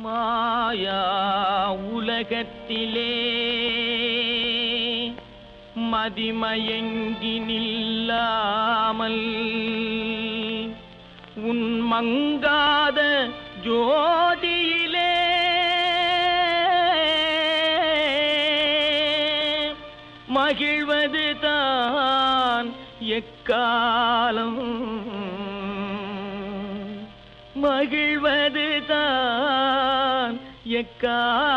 மாயா உலகத்திலே. மதிமயங்கி நில்லாமல் உன் மங்காத ஜோதியிலே. மகிழ்வது தான் எக்காலம். மகிழ்வது தான் எக்காலம்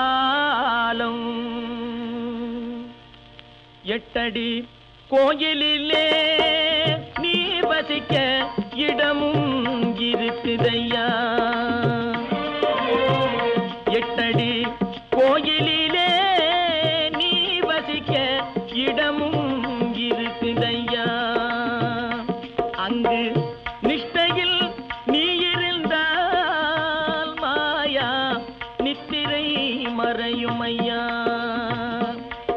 எட்டடி கோயிலிலே நீ வசிக்க இடமும் இருக்குதையா? எட்டடி கோயிலிலே நீ வசிக்க இடமும் இருக்குதையா? அங்கு மறையும் ஐயா.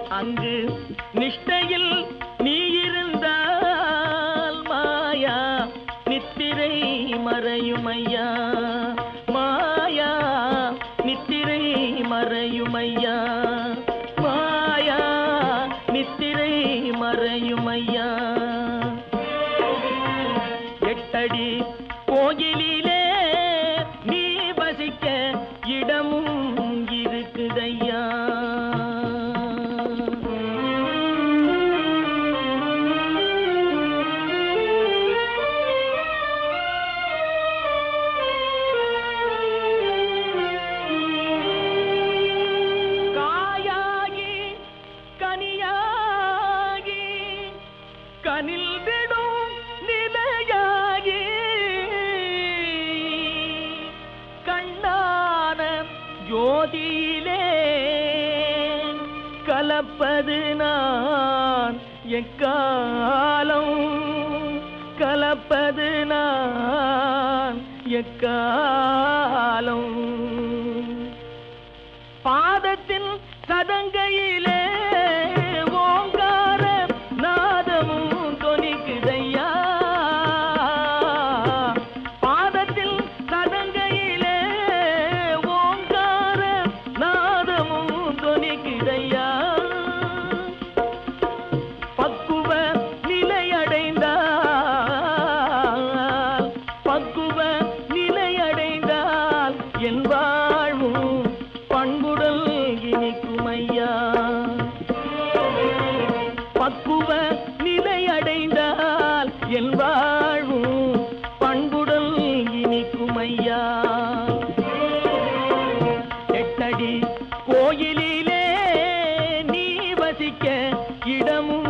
அங்கு நிஷ்டையில் நீ இருந்தால் மாயா நித்திரை மறையும் ஐயா. மாயா நித்திரை மறையும் ஐயா. மாயா நித்திரை மறையும் ஐயா. எட்டடி கனில் விடும் நிலையாகி கண்ணான ஜோதியிலே கலப்பது நான் எக்காலம் கலப்பது நான் எக்காலம் பாதத்தின் சதங்கையிலே ஐயா நிலையடைந்தால் என் வாழ்வும் பண்புடல் இனிக்குமையா? எட்டடி கோயிலிலே நீ வசிக்க இடமும்